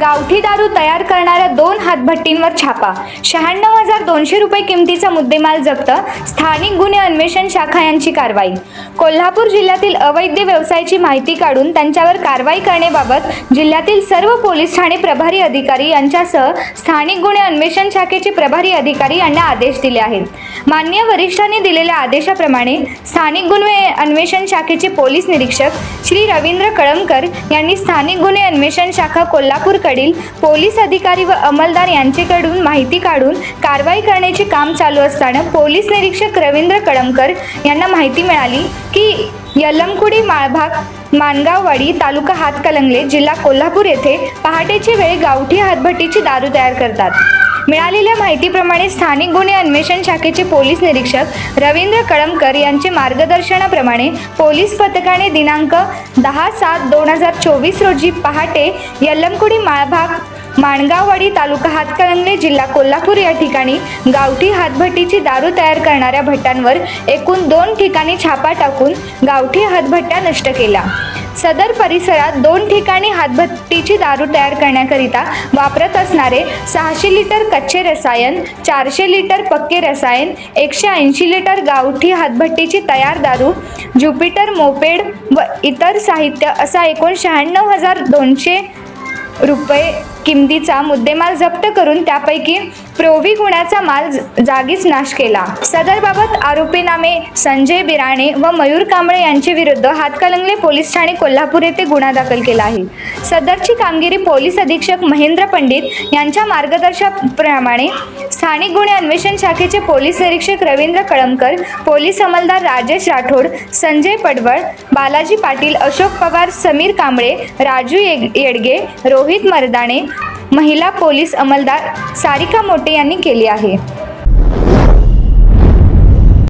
गावठी दारू तयार करणाऱ्या दोन हातभट्टींवर छापा. शहाण्णव हजार दोनशे रुपये किमतीचा मुद्देमाल जप्त. स्थानिक गुन्हे अन्वेषण शाखा यांची कारवाई. कोल्हापूर जिल्ह्यातील अवैध व्यवसायाची माहिती काढून त्यांच्यावर कारवाई करण्याबाबत जिल्ह्यातील सर्व पोलीस ठाणे प्रभारी अधिकारी यांच्यासह स्थानिक गुन्हे अन्वेषण शाखेचे प्रभारी अधिकारी यांना आदेश दिले आहेत. मान्य वरिष्ठांनी दिलेल्या आदेशाप्रमाणे स्थानिक गुन्हे अन्वेषण शाखेचे पोलीस निरीक्षक श्री रवींद्र कळमकर यांनी स्थानिक गुन्हे अन्वेषण शाखा कोल्हापूर कडील पोलीस अधिकारी व अंमलदार यांचेकडून माहिती काढून कारवाई करण्याचे काम चालू असताना पोलीस निरीक्षक रवींद्र कळमकर यांना माहिती मिळाली की यल्लमकुडी माळभाग माणगाववाडी तालुका हातकलंगले जिल्हा कोल्हापूर येथे पहाटेची वेळी गावठी हातभट्टीची दारू तयार करतात. मिळालेल्या माहितीप्रमाणे स्थानिक गुन्हे अन्वेषण शाखेचे पोलीस निरीक्षक रवींद्र कळमकर यांचे मार्गदर्शनाप्रमाणे पोलीस पथकाने दिनांक दहा सात दोन हजार चोवीस रोजी पहाटे यल्लमकुडी माळभाग माणगाववाडी तालुका हातकणंगले जिल्हा कोल्हापूर या ठिकाणी गावठी हातभट्टीची दारू तयार करणाऱ्या भट्टांवर एकूण दोन ठिकाणी छापा टाकून गावठी हातभट्ट्या नष्ट केला सदर परिसरात दोन ठिकाणी हातभट्टीची दारू तयार करण्याकरिता वापरत असणारे सहाशे लिटर कच्चे रसायन चारशे लिटर पक्के रसायन एकशे ऐंशी लिटर गावठी हातभट्टीची तयार दारू ज्युपिटर मोपेड व इतर साहित्य असा एकूण शहाण्णव हजार दोनशे रुपये किमतीचा मुद्देमाल जप्त करून त्यापैकी प्रोव्ही गुणाचा माल जागीच नाश केला. सदरबाबत आरोपीनामे संजय बिराणे व मयूर कांबळे यांचे विरुद्ध हातकलंगले पोलीस ठाणे कोल्हापूर येथे गुन्हा दाखल केला आहे. सदरची कामगिरी पोलीस अधीक्षक महेंद्र पंडित यांच्या मार्गदर्शनाप्रमाणे स्थानिक गुन्हे अन्वेषण शाखेचे पोलीस निरीक्षक रवींद्र कळमकर पोलीस अंमलदार राजेश राठोड संजय पडवळ बालाजी पाटील अशोक पवार समीर कांबळे राजू येडगे रोहित मर्दाणे महिला पोलीस अंमलदार सारिका मोटे यांनी केली आहे.